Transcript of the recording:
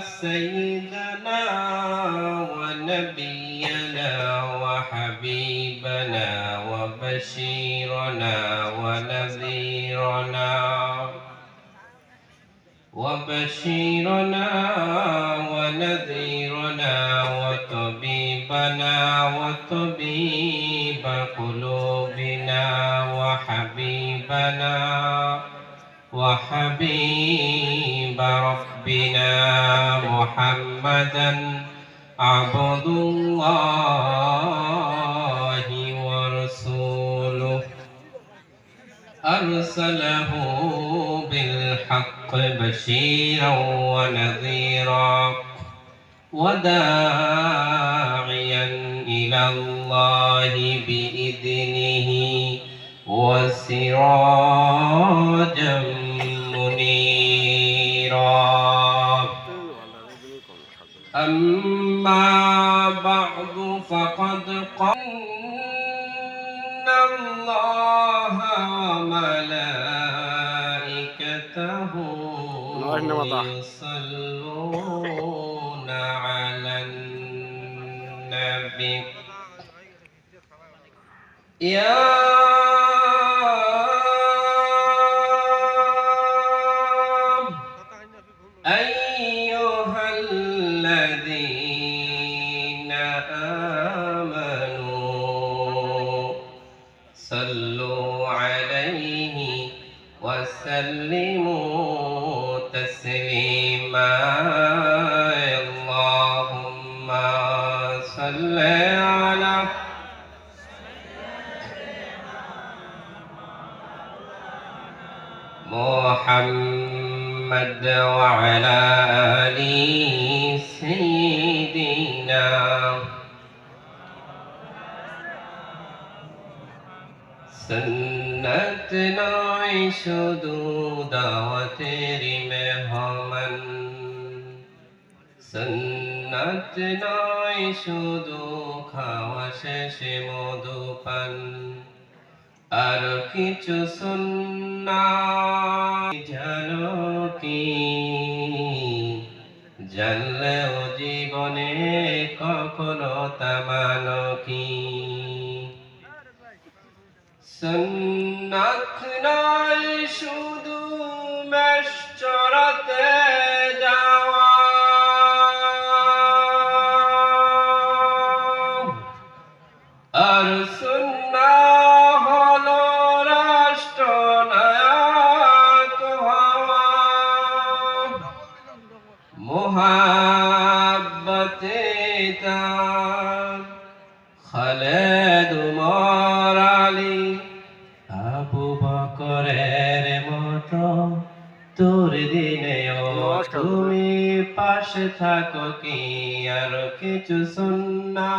سيدنا ونبينا وحبيبنا وبشيرنا ونذيرنا وبشيرنا ونذيرنا وطبيبنا وطبيب قلوبنا وحبيبنا وحبيب ربنا محمدا عبد الله ورسوله. أرسله بالحق بشيرا ونذيرا وداعيا إلى الله بإذنه. وسراجا منيرا. أما بعد فقد قال الله وملائكته يصلون على النبي. يا آمنوا. صلوا عليه وسلموا تسليما. اللهم صل على محمد وعلى آل سيدنا সন্নত নয়, শুধু দাওয়াতের মেহমান। সন্নত নয়, শুধু খাওয়া শেষে মধুপান আর কিছু সুন্না কি? জানলেও জীবনে কখনো তামানো কি? সুন্নাত নয় শুধু মেষ চড়াতে যাওয়া। আর সুন্না হলো রাষ্ট্র নায়ক হওয়া। মোহাব্বতে তার দিনে তুমি পাশে থাকো কি আর কিছু সুন্না